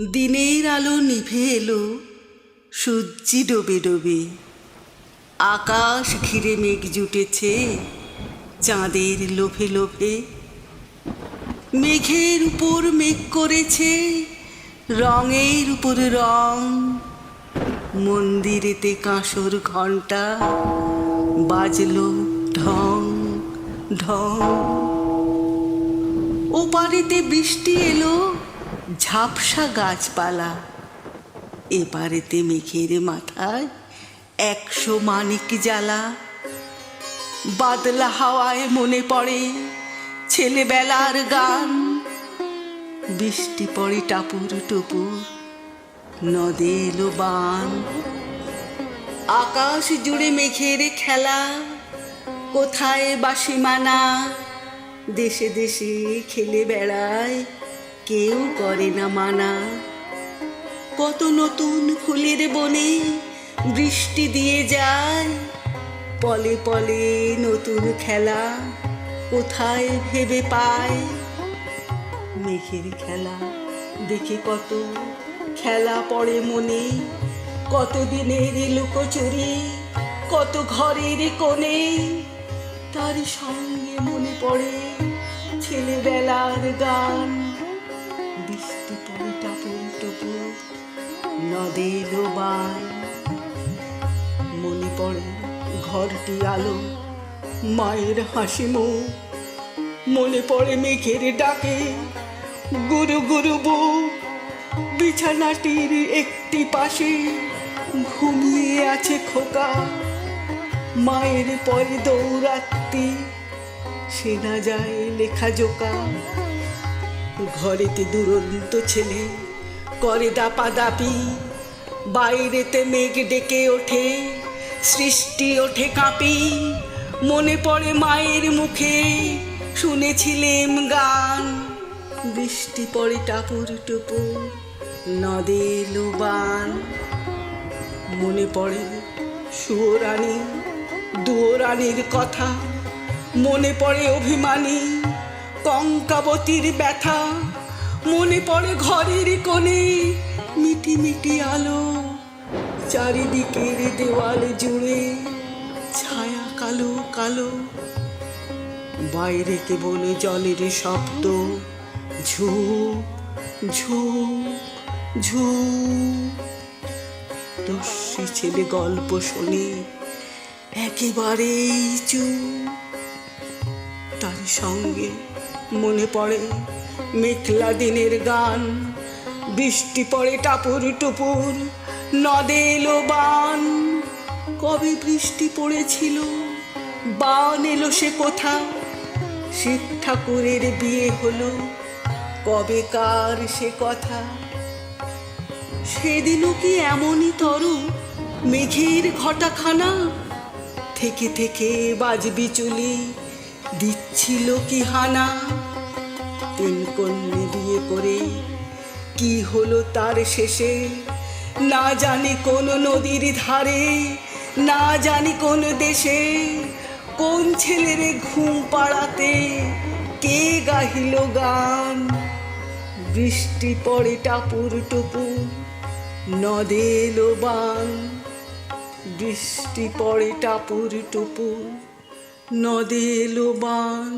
দিনের আলো নিভে এলো, সূর্যি ডোবে ডোবে। আকাশ ঘিরে মেঘ জুটেছে, চাঁদের লোভে লোভে। মেঘের উপর মেঘ করেছে, রঙের উপর রং। মন্দিরেতে কাঁসর ঘণ্টা বাজলো ঢং ঢং। ওপারেতে বৃষ্টি এলো ঝাপসা গাছপালা। এপারেতে মেঘের মাথায় একশো মানিক জ্বালা। বাদলা হাওয়ায় মনে পড়ে ছেলেবেলার গান। বৃষ্টি পড়ে টাপুর টুপুর, নদে এলো বান। আকাশ জুড়ে মেঘের খেলা, কোথায় বাসিমানা? দেশে দেশে খেলে বেড়ায় কেউ করে না মানা। কত নতুন ফুলের বনে বৃষ্টি দিয়ে যায়। পলে পলে নতুন খেলা কোথায় ভেবে পায়? মেঘের খেলা দেখে কত খেলা পড়ে মনে। কত দিনের লুকোচুরি, কত ঘরের কোণে। তার সঙ্গে মনে পড়ে ছেলেবেলার গান। টাপুর টুপুর নদে লোবান মনে পড়ে ঘরটি আলো, মায়ের হাসি মুখ। মনে পড়ে মেঘের ডাকে, গুরু গুরু বুক। বিছানাটির একটি পাশে ঘুমিয়ে আছে খোকা। মায়ের পরে দৌড়াতে সেনা যায় লেখা জোকা। ঘরেতে দুরন্ত ছেলে, করে দাপা দাপি বাইরেতে মেঘ ডেকে ওঠে, সৃষ্টি ওঠে কাঁপি। মনে পড়ে মায়ের মুখে, শুনেছিলেম গান। বৃষ্টি পড়ে টাপুর টুপুর নদে লোবান। মনে পড়ে সুয়োরানী, দুয়োরানীর কথা। মনে পড়ে অভিমানী। কঙ্কাবতীর ব্যথা। মনে পড়ে ঘরের কোণে মিটি মিটি আলো। চারিদিকের দেওয়াল জুড়ে ছায়া কালো কালো। বাইরে কেবল জলের শব্দ। ঝুপ ঝুপ ঝুপ। দস্যি ছেলে গল্প শুনে একেবারেই চুপ। তার সঙ্গে মনে পড়ে মেঘলা দিনের গান। বৃষ্টি পড়ে টাপুর টুপুর, নদে এলো বান। কবে বৃষ্টি পড়েছিল? বান এলো সে কোথা? শিব ঠাকুরের বিয়ে হলো। কবে কার সে কথা? সেদিনও কি এমনই তর? মেঘের ঘটাখানা? থেকে থেকে বাজবি চুলি। দিচ্ছিল কি হানা? তিন কন্যে বিয়ে করে কি হলো তার শেষে? না জানি কোন নদীর ধারে, না জানি কোন দেশে। কোন ছেলেরে ঘুম পাড়াতে কে গাহিল গান? বৃষ্টি পড়ে টাপুর টুপু, নদে এলো বান। বৃষ্টি পড়ে টাপুর টুপুর নদে এলো বান